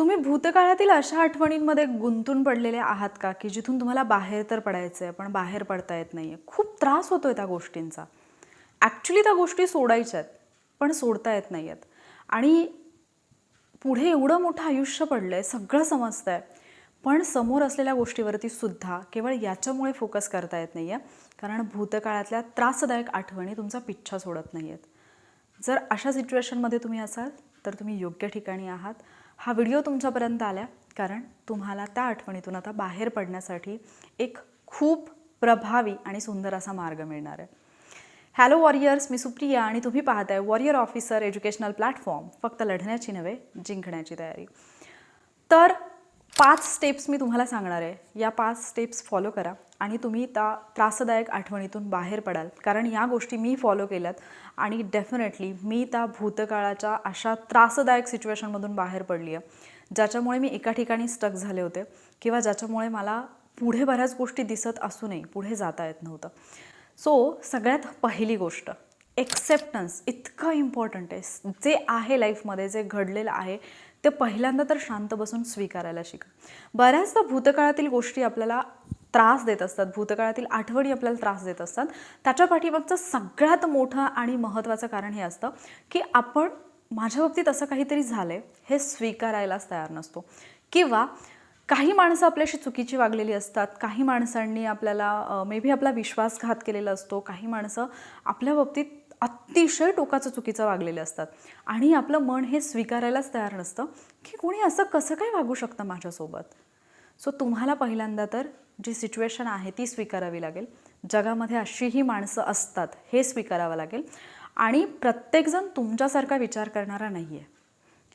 तुम्ही भूतकाळातील अशा आठवणींमध्ये गुंतून पडलेले आहात का? की जिथून तुम्हाला बाहेर तर पडायचं आहे पण बाहेर पडता येत नाही आहे खूप त्रास होतो आहे त्या गोष्टींचा. ॲक्च्युली त्या गोष्टी सोडायच्या आहेत पण सोडता येत नाही आहेत आणि पुढे एवढं मोठं आयुष्य पडलं आहे सगळं समजतं आहे पण समोर असलेल्या गोष्टीवरती सुद्धा केवळ याच्यामुळे फोकस करता येत नाही आहे कारण भूतकाळातल्या त्रासदायक आठवणी तुमचा पिच्छा सोडत नाही आहेत जर अशा सिच्युएशनमध्ये तुम्ही असाल तर तुम्ही योग्य ठिकाणी आहात. हा व्हिडिओ तुमच्यापर्यंत आला कारण तुम्हाला त्या आठवणीतून आता बाहेर पडण्यासाठी एक खूप प्रभावी आणि सुंदर असा मार्ग मिळणार आहे. हॅलो वॉरियर्स मी सुप्रिया आणि तुम्ही पाहताय वॉरियर ऑफिसर एज्युकेशनल प्लॅटफॉर्म फक्त लढण्याची नव्हे जिंकण्याची तयारी. तर पाच स्टेप्स मी तुम्हाला सांगणार आहे. या पाच स्टेप्स फॉलो करा. आणि तुम्ही त्या त्रासदायक आठवणीतून बाहेर पडाल. कारण या गोष्टी मी फॉलो केल्यात आणि डेफिनेटली मी त्या भूतकाळाच्या अशा त्रासदायक सिच्युएशनमधून बाहेर पडली आहे ज्याच्यामुळे मी एका ठिकाणी स्टक झाले होते किंवा ज्याच्यामुळे मला पुढे बऱ्याच गोष्टी दिसत असूनही पुढे जाता येत नव्हतं. सो सगळ्यात पहिली गोष्ट एक्सेप्टन्स इतकं इम्पॉर्टंट आहे. जे आहे लाईफमध्ये जे घडलेलं आहे ते पहिल्यांदा तर शांत बसून स्वीकारायला शिका. बऱ्याचदा भूतकाळातील गोष्टी आपल्याला त्रास देत असतात. भूतकाळातील आठवणी आपल्याला त्रास देत असतात. त्याच्या पाठीमागचं सगळ्यात मोठं आणि महत्त्वाचं कारण हे असतं की आपण माझ्या बाबतीत असं काहीतरी झालं आहे हे स्वीकारायलाच तयार नसतो. किंवा काही माणसं आपल्याशी चुकीची वागलेली असतात. काही माणसांनी आपल्याला मे बी आपला विश्वासघात केलेला असतो. काही माणसं आपल्या बाबतीत अतिशय टोकाचं चुकीचं वागलेले असतात. आणि आपलं मन हे स्वीकारायलाच तयार नसतं की कोणी असं कसं काय वागू शकतं माझ्यासोबत? सो तुम्हाला पहिल्यांदा तर जी सिच्युएशन आहे ती स्वीकारावी लागेल. जगामध्ये अशीही माणसं असतात हे स्वीकारावं लागेल. आणि प्रत्येकजण तुमच्यासारखा विचार करणारा नाही आहे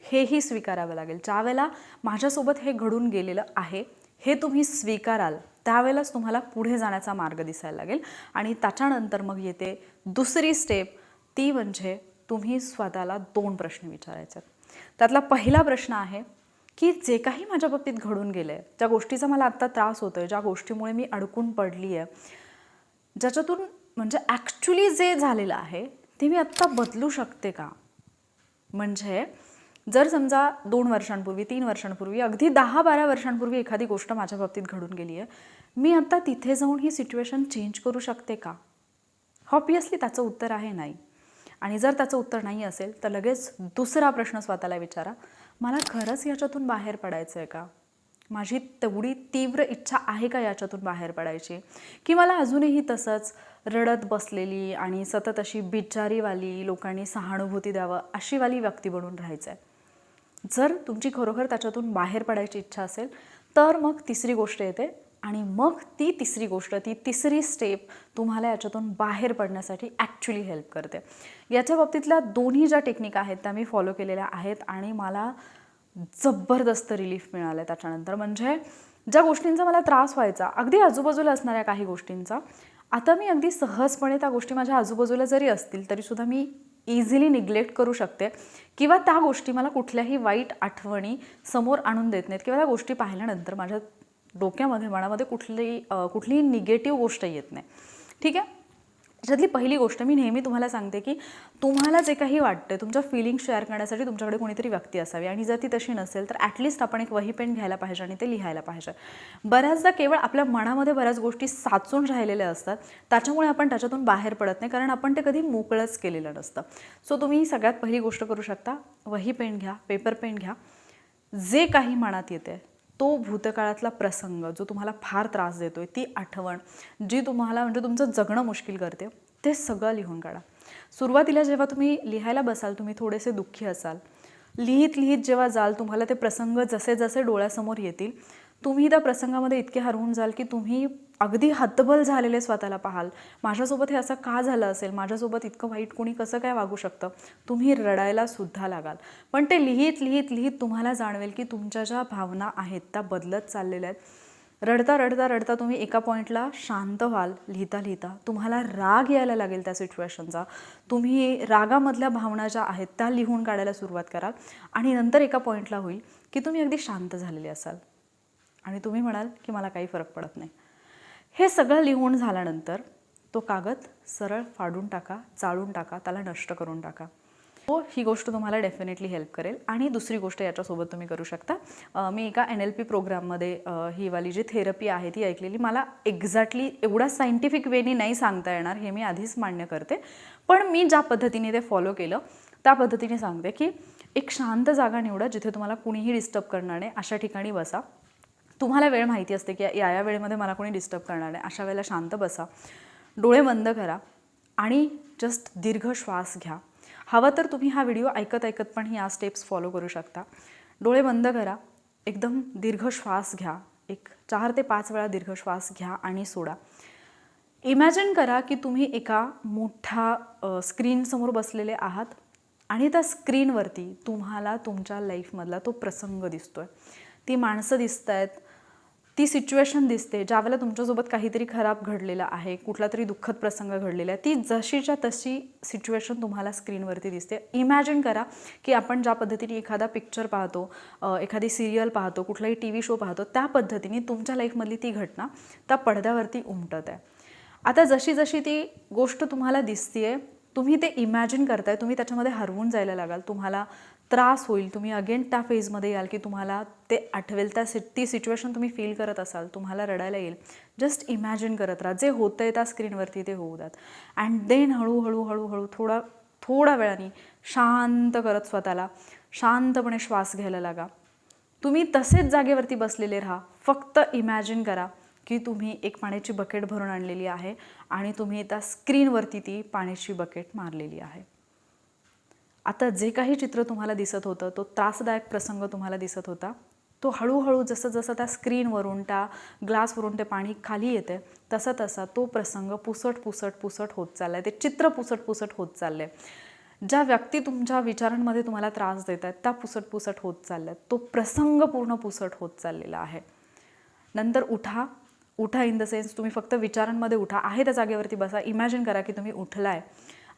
हेही स्वीकारावं लागेल. ज्यावेळेला माझ्यासोबत हे घडून गेलेलं आहे हे तुम्ही स्वीकाराल त्यावेळेलाच तुम्हाला पुढे जाण्याचा मार्ग दिसायला लागेल. आणि त्याच्यानंतर मग येते दुसरी स्टेप ती म्हणजे तुम्ही स्वतःला दोन प्रश्न विचारायचे. त्यातला पहिला प्रश्न आहे की जे काही माझ्या बाबतीत घडून गेलं आहे ज्या गोष्टीचा मला आत्ता त्रास होतो आहे ज्या गोष्टीमुळे मी अडकून पडली आहे ज्याच्यातून म्हणजे ॲक्च्युली जे झालेलं आहे ते मी आत्ता बदलू शकते का? म्हणजे जर समजा दोन वर्षांपूर्वी तीन वर्षांपूर्वी अगदी दहा बारा वर्षांपूर्वी एखादी गोष्ट माझ्या बाबतीत घडून गेली आहे मी आत्ता तिथे जाऊन ही सिच्युएशन चेंज करू शकते का? ऑब्वियसली त्याचं उत्तर आहे नाही. आणि जर त्याचं उत्तर नाही असेल तर लगेच दुसरा प्रश्न स्वतःला विचारा. मला खरंच याच्यातून बाहेर पडायचं आहे का? माझी तेवढी तीव्र इच्छा आहे का याच्यातून बाहेर पडायची? की मला अजूनही तसंच रडत बसलेली आणि सतत अशी बिचारीवाली लोकांनी सहानुभूती द्यावं अशीवाली व्यक्ती बनून राहायचं आहे जर तुमची खरोखर त्याच्यातून बाहेर पडायची इच्छा असेल तर मग तिसरी गोष्ट येते आणि मग ती तिसरी गोष्ट ती तिसरी स्टेप तुम्हाला याच्यातून बाहेर पडण्यासाठी ॲक्च्युली हेल्प करते. याच्या बाबतीतल्या दोन्ही ज्या टेक्निक आहेत त्या मी फॉलो केलेल्या आहेत आणि मला जबरदस्त रिलीफ मिळालं आहे त्याच्यानंतर. म्हणजे ज्या गोष्टींचा मला त्रास व्हायचा अगदी आजूबाजूला असणाऱ्या काही गोष्टींचा आता मी अगदी सहजपणे त्या गोष्टी माझ्या आजूबाजूला जरी असतील तरीसुद्धा मी इझिली निग्लेक्ट करू शकते किंवा त्या गोष्टी मला कुठल्याही वाईट आठवणी समोर आणून देत नाहीत किंवा त्या गोष्टी पाहिल्यानंतर माझ्या डोक्यामध्ये मनामध्ये कुठलीही कुठलीही निगेटिव्ह गोष्ट येत नाही. ठीक आहे? त्याच्यातली पहिली गोष्ट मी नेहमी तुम्हाला सांगते की तुम्हाला जे काही वाटतं तुमच्या फिलिंग शेअर करण्यासाठी तुमच्याकडे कोणीतरी व्यक्ती असावी आणि जर ती तशी नसेल तर ॲटलिस्ट आपण एक वही पेन घ्यायला पाहिजे आणि ते लिहायला पाहिजे. बऱ्याचदा केवळ आपल्या मनामध्ये बऱ्याच गोष्टी साचून राहिलेल्या असतात. त्याच्यामुळे आपण त्याच्यातून बाहेर पडत नाही कारण आपण ते कधी मोकळंच केलेलं नसतं. सो तुम्ही सगळ्यात पहिली गोष्ट करू शकता. वही पेन घ्या पेपर पेन घ्या. जे काही मनात येते तो भूतकाळातला प्रसंग जो तुम्हाला फार त्रास देतो आहे ती आठवण जी तुम्हाला म्हणजे तुमचं जगणं मुश्किल करते ते सगळं लिहून काढा. सुरुवातीला जेव्हा तुम्ही लिहायला बसाल तुम्ही थोडेसे दुःखी असाल लिहित लिहित जेव्हा जाल तुम्हाला ते प्रसंग जसे जसे डोळ्यासमोर येतील तुम्ही त्या प्रसंगामध्ये इतके हरवून जाल की तुम्ही अगदी हतबल झालेले स्वतःला पाहाल. माझ्यासोबत हे असं का झालं असेल? माझ्यासोबत इतकं वाईट कोणी कसं काय वागू शकतं? तुम्ही रडायला सुद्धा लागाल. पण ते लिहित लिहित लिहित तुम्हाला जाणवेल की तुमच्या ज्या भावना आहेत त्या बदलत चाललेल्या आहेत. रडता रडता रडता तुम्ही एका पॉईंटला शांत व्हाल. लिहिता लिहिता तुम्हाला राग यायला लागेल त्या सिच्युएशनचा तुम्ही रागामधल्या भावना ज्या आहेत त्या लिहून काढायला सुरुवात कराल. आणि नंतर एका पॉईंटला होईल की तुम्ही अगदी शांत झालेले असाल. आणि तुम्ही म्हणाल की मला काही फरक पडत नाही. हे सगळं लिहून झाल्यानंतर तो कागद सरळ फाडून टाका चाळून टाका त्याला नष्ट करून टाका. हो ही गोष्ट तुम्हाला डेफिनेटली हेल्प करेल. आणि दुसरी गोष्ट याच्यासोबत तुम्ही करू शकता. मी एका एन एल पी प्रोग्राममध्ये ही वाली जी थेरपी आहे ती ऐकलेली. मला एक्झॅक्टली एवढा सायंटिफिक वेनी नाही सांगता येणार हे मी आधीच मान्य करते. पण मी ज्या पद्धतीने ते फॉलो केलं त्या पद्धतीने सांगते की एक शांत जागा निवडा जिथे तुम्हाला कुणीही डिस्टर्ब करणार नाही. अशा ठिकाणी बसा. तुम्हाला वेळ माहिती असते की या या वेळेमध्ये मला कोणी डिस्टर्ब करणार नाही. अशा वेळेला शांत बसा. डोळे बंद करा आणि जस्ट दीर्घ श्वास घ्या. हवं तर तुम्ही हा व्हिडिओ ऐकत ऐकत पण ह्या स्टेप्स फॉलो करू शकता. डोळे बंद करा. एकदम दीर्घ श्वास घ्या. एक चार ते पाच वेळा दीर्घ श्वास घ्या आणि सोडा. इमॅजिन करा की तुम्ही एका मोठ्या स्क्रीनसमोर बसलेले आहात आणि त्या स्क्रीनवरती तुम्हाला तुमच्या लाईफमधला तो प्रसंग दिसतो आहे ती माणसं दिसत आहेत ती सिच्युएशन दिसते ज्यावेळेला तुमच्यासोबत काहीतरी खराब घडलेलं आहे कुठला तरी दुःखद प्रसंग घडलेला आहे ती जशीच्या तशी सिच्युएशन तुम्हाला स्क्रीनवरती दिसते. इमॅजिन करा की आपण ज्या पद्धतीने एखादा पिक्चर पाहतो एखादी सिरियल पाहतो कुठलाही टी व्ही शो पाहतो त्या पद्धतीने तुमच्या लाईफमधली ती घटना त्या पडद्यावरती उमटत आहे. आता जशी जशी ती गोष्ट तुम्हाला दिसतीये तुम्ही ते इमॅजिन करताय तुम्ही त्याच्यामध्ये हरवून जायला लागाल तुम्हाला त्रास होईल तुम्ही अगेन त्या फेजमध्ये याल की तुम्हाला ते आठवेल त्या सि ती सिच्युएशन तुम्ही फील करत असाल तुम्हाला रडायला येईल. जस्ट इमॅजिन करत राहा जे होतं आहे त्या स्क्रीनवरती ते होऊ द्यात. अँड देन हळूहळू हळूहळू थोडा थोड्या वेळाने शांत करत स्वतःला शांतपणे श्वास घ्यायला लागा. तुम्ही तसेच जागेवरती बसलेले राहा फक्त इमॅजिन करा की तुम्ही एक पाण्याची बकेट भरून आणलेली आहे आणि तुम्ही त्या स्क्रीनवरती ती पाण्याची बकेट मारलेली आहे. आता जे काही चित्र तुम्हाला दिसत होतं तो त्रासदायक प्रसंग तुम्हाला दिसत होता. तो हळूहळू जसं जसं त्या स्क्रीनवरून त्या ग्लासवरून ते पाणी खाली येते तसं तसा तो प्रसंग पुसट पुसट पुसट होत चाललाय. ते चित्र पुसट पुसट होत चाललंय. ज्या व्यक्ती तुमच्या विचारांमध्ये तुम्हाला त्रास देत आहेत त्या पुसट पुसट होत चालल्यात. तो प्रसंग पूर्ण पुसट होत चाललेला आहे. नंतर उठा. उठा इन द सेन्स तुम्ही फक्त विचारांमध्ये उठा. आहे त्या जागेवरती बसा. इमॅजिन करा की तुम्ही उठलाय.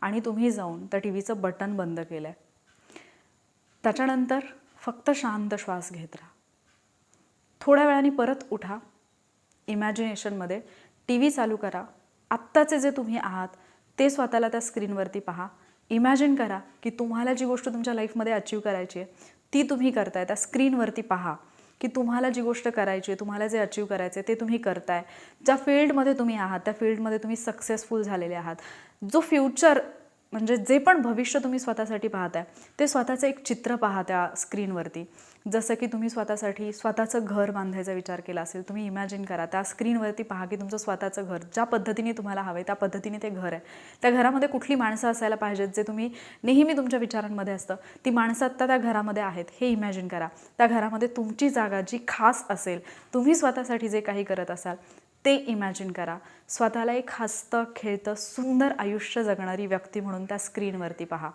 आणि तुम्ही जाऊन त्या टी व्हीचं बटन बंद केलं आहे त्याच्यानंतर फक्त शांत श्वास घेत राहा. थोड्या वेळाने परत उठा. इमॅजिनेशनमध्ये टी व्ही चालू करा. आत्ताचे जे तुम्ही आहात ते स्वतःला त्या स्क्रीनवरती पहा. इमॅजिन करा की तुम्हाला जी गोष्ट तुमच्या लाईफमध्ये अचीव करायची आहे ती तुम्ही करताय. त्या स्क्रीनवरती पहा की तुम्हाला जी गोष्ट करायची आहे तुम्हाला जे अचीव करायचं आहे ते तुम्ही करताय. ज्या फील्डमध्ये तुम्ही आहात त्या फील्डमध्ये तुम्ही सक्सेसफुल झालेले आहात. जो फ्युचर म्हणजे जे पण भविष्य तुम्ही स्वतःसाठी पाहताय ते स्वतःचं एक चित्र पहा त्या स्क्रीनवरती. जसं की तुम्ही स्वतःसाठी स्वतःचं घर बांधायचा विचार केला असेल तुम्ही इमॅजिन करा त्या स्क्रीनवरती पहा की तुमचं स्वतःचं घर ज्या पद्धतीने तुम्हाला हवं आहे त्या पद्धतीने ते घर आहे. त्या घरामध्ये कुठली माणसं असायला पाहिजेत जे तुम्ही नेहमी तुमच्या विचारांमध्ये असतं ती माणसं आत्ता त्या घरामध्ये आहेत हे इमॅजिन करा. त्या घरामध्ये तुमची जागा जी खास असेल तुम्ही स्वतःसाठी जे काही करत असाल ते इमॅजिन करा. स्वतःला एक हसतं खेळतं सुंदर आयुष्य जगणारी व्यक्ती म्हणून त्या स्क्रीनवरती पहा.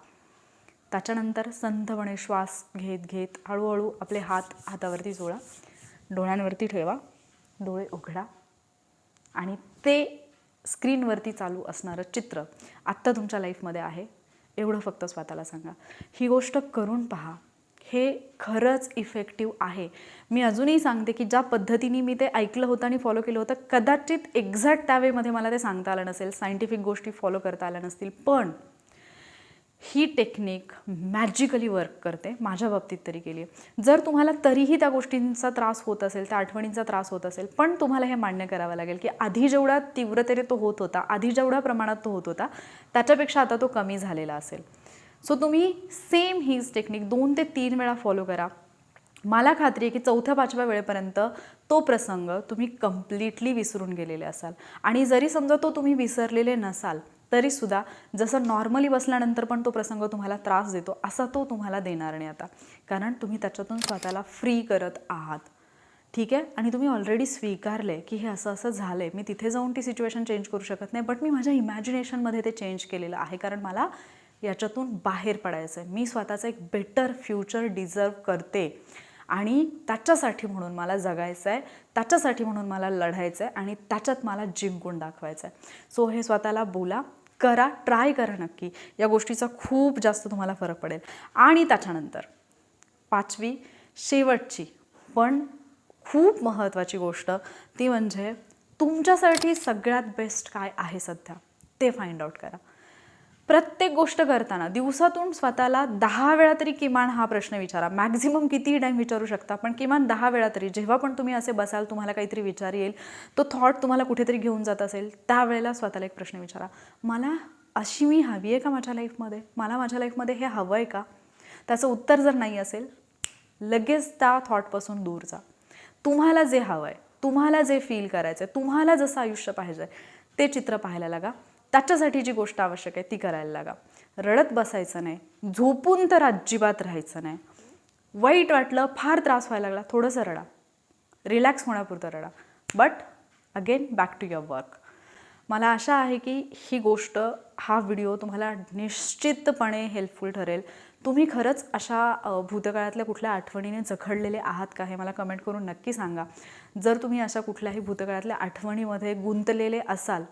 त्याच्यानंतर संथपणे श्वास घेत घेत हळूहळू आपले हात हातावरती जोडा. डोळ्यांवरती ठेवा. डोळे उघडा. आणि ते स्क्रीनवरती चालू असणारं चित्र आत्ता तुमच्या लाईफमध्ये आहे. एवढं फक्त स्वतःला सांगा. ही गोष्ट करून पहा. हे खरंच इफेक्टिव्ह आहे. मी अजूनही सांगते की ज्या पद्धतीने मी ते ऐकलं होतं आणि फॉलो केलं होतं कदाचित एक्झॅक्ट त्या वेमध्ये मला ते सांगता आलं नसेल सायंटिफिक गोष्टी फॉलो करता आल्या नसतील पण ही टेक्निक मॅजिकली वर्क करते माझ्या बाबतीत तरी केली आहे जर तुम्हाला तरीही त्या गोष्टींचा त्रास होत असेल त्या आठवणींचा त्रास होत असेल पण तुम्हाला हे मान्य करावं लागेल की आधी जेवढा तीव्रतेने तो होत होता आधी जेवढ्या प्रमाणात तो होत होता त्याच्यापेक्षा आता तो कमी झालेला असेल. सो तुम्ही सेम हीच टेक्निक दोन ते तीन वेळा फॉलो करा. मला खात्री आहे की चौथ्या पाचव्या वेळेपर्यंत तो प्रसंग तुम्ही कम्प्लिटली विसरून गेलेले असाल. आणि जरी समजा तो तुम्ही विसरलेले नसाल तरीसुद्धा जसं नॉर्मली बसल्यानंतर पण तो प्रसंग तुम्हाला त्रास देतो असा तो तुम्हाला देणार नाही आता. कारण तुम्ही त्याच्यातून स्वतःला फ्री करत आहात. ठीक आहे? आणि तुम्ही ऑलरेडी स्वीकारले की हे असं असं झालं आहे मी तिथे जाऊन ती सिच्युएशन चेंज करू शकत नाही बट मी माझ्या इमॅजिनेशनमध्ये ते चेंज केलेलं आहे. कारण मला याच्यातून बाहेर पडायचं आहे. मी स्वतःचं एक बेटर फ्युचर डिझर्व करते. आणि त्याच्यासाठी म्हणून मला जगायचं आहे त्याच्यासाठी म्हणून मला लढायचं आहे आणि त्याच्यात मला जिंकून दाखवायचं आहे. सो हे स्वतःला बोला करा ट्राय करा नक्की. या गोष्टीचा खूप जास्त तुम्हाला फरक पडेल. आणि त्याच्यानंतर पाचवी शेवटची पण खूप महत्त्वाची गोष्ट ती म्हणजे तुमच्यासाठी सगळ्यात बेस्ट काय आहे सध्या? ते फाइंड आउट करा. प्रत्येक गोष्ट करताना दिवसातून स्वतःला दहा वेळा तरी किमान हा प्रश्न विचारा. मॅक्झिमम कितीही टाईम विचारू शकता पण किमान दहा वेळा तरी. जेव्हा पण तुम्ही असे बसाल तुम्हाला काहीतरी विचार येईल. तो थॉट तुम्हाला कुठेतरी घेऊन जात असेल. त्यावेळेला स्वतःला एक प्रश्न विचारा. मला अशी मी हवी आहे का माझ्या लाईफमध्ये मला माझ्या लाईफमध्ये हे हवं आहे का? त्याचं उत्तर जर नाही असेल लगेच त्या थॉटपासून दूर जा. तुम्हाला जे हवं आहे तुम्हाला जे फील करायचं आहे तुम्हाला जसं आयुष्य पाहिजे ते चित्र पाहायला लागा. त्याच्यासाठी जी गोष्ट आवश्यक आहे ती करायला लागा. रडत बसायचं नाही झोपून तर अजिबात राहायचं नाही. वाईट वाटलं फार त्रास व्हायला लागला थोडंसं रडा. रिलॅक्स होण्यापुरतं रडा. But again back to your work मला आशा आहे की ही गोष्ट हा व्हिडिओ तुम्हाला निश्चितपणे हेल्पफुल ठरेल. तुम्ही खरंच अशा भूतकाळातल्या कुठल्या आठवणीने जखडलेले आहात का हे मला कमेंट करून नक्की सांगा. जर तुम्ही अशा कुठल्याही भूतकाळातल्या आठवणीमध्ये गुंतलेले असाल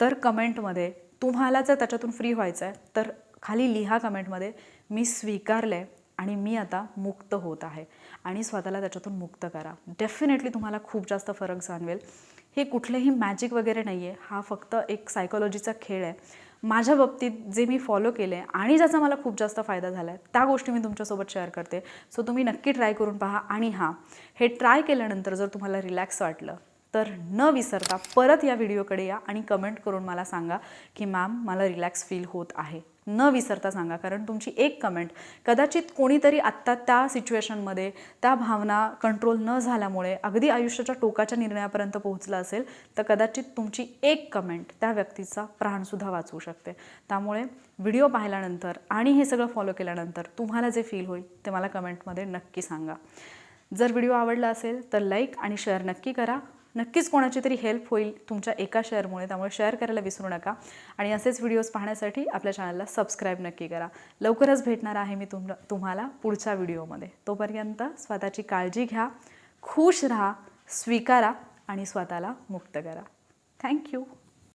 तर कमेंटमध्ये तुम्हाला जर त्याच्यातून फ्री व्हायचं आहे तर खाली लिहा कमेंटमध्ये मी स्वीकारलं आहे आणि मी आता मुक्त होत आहे आणि स्वतःला त्याच्यातून मुक्त करा. डेफिनेटली तुम्हाला खूप जास्त फरक जाणवेल. हे कुठलेही मॅजिक वगैरे नाही आहे हा फक्त एक सायकोलॉजीचा खेळ आहे. माझ्या बाबतीत जे मी फॉलो केलं आहे आणि ज्याचा मला खूप जास्त फायदा झाला आहे त्या गोष्टी मी तुमच्यासोबत शेअर करते. सो तुम्ही नक्की ट्राय करून पहा. आणि हां हे ट्राय केल्यानंतर जर तुम्हाला रिलॅक्स वाटलं तर न विसरता परत या व्हिडिओकडे या आणि कमेंट करून मला सांगा की मॅम मला रिलॅक्स फील होत आहे. न विसरता सांगा कारण तुमची एक कमेंट कदाचित कोणीतरी आत्ता त्या सिच्युएशनमध्ये त्या भावना कंट्रोल न झाल्यामुळे अगदी आयुष्याच्या टोकाच्या निर्णयापर्यंत पोहोचलं असेल तर कदाचित तुमची एक कमेंट त्या व्यक्तीचा प्राणसुद्धा वाचवू शकते. त्यामुळे व्हिडिओ पाहिल्यानंतर आणि हे सगळं फॉलो केल्यानंतर तुम्हाला जे फील होईल ते मला कमेंटमध्ये नक्की सांगा. जर व्हिडिओ आवडला असेल तर लाईक आणि शेअर नक्की करा. नक्कीच कोणाची तरी हेल्प होईल तुमच्या एका शेअरमुळे त्यामुळे शेअर करायला विसरू नका. आणि असेच व्हिडिओज पाहण्यासाठी आपल्या चॅनलला सबस्क्राईब नक्की करा. लवकरच भेटणार आहे मी तुम तुम्हाला पुढच्या व्हिडिओमध्ये तोपर्यंत स्वतःची काळजी घ्या खुश राहा स्वीकारा आणि स्वतःला मुक्त करा. थँक्यू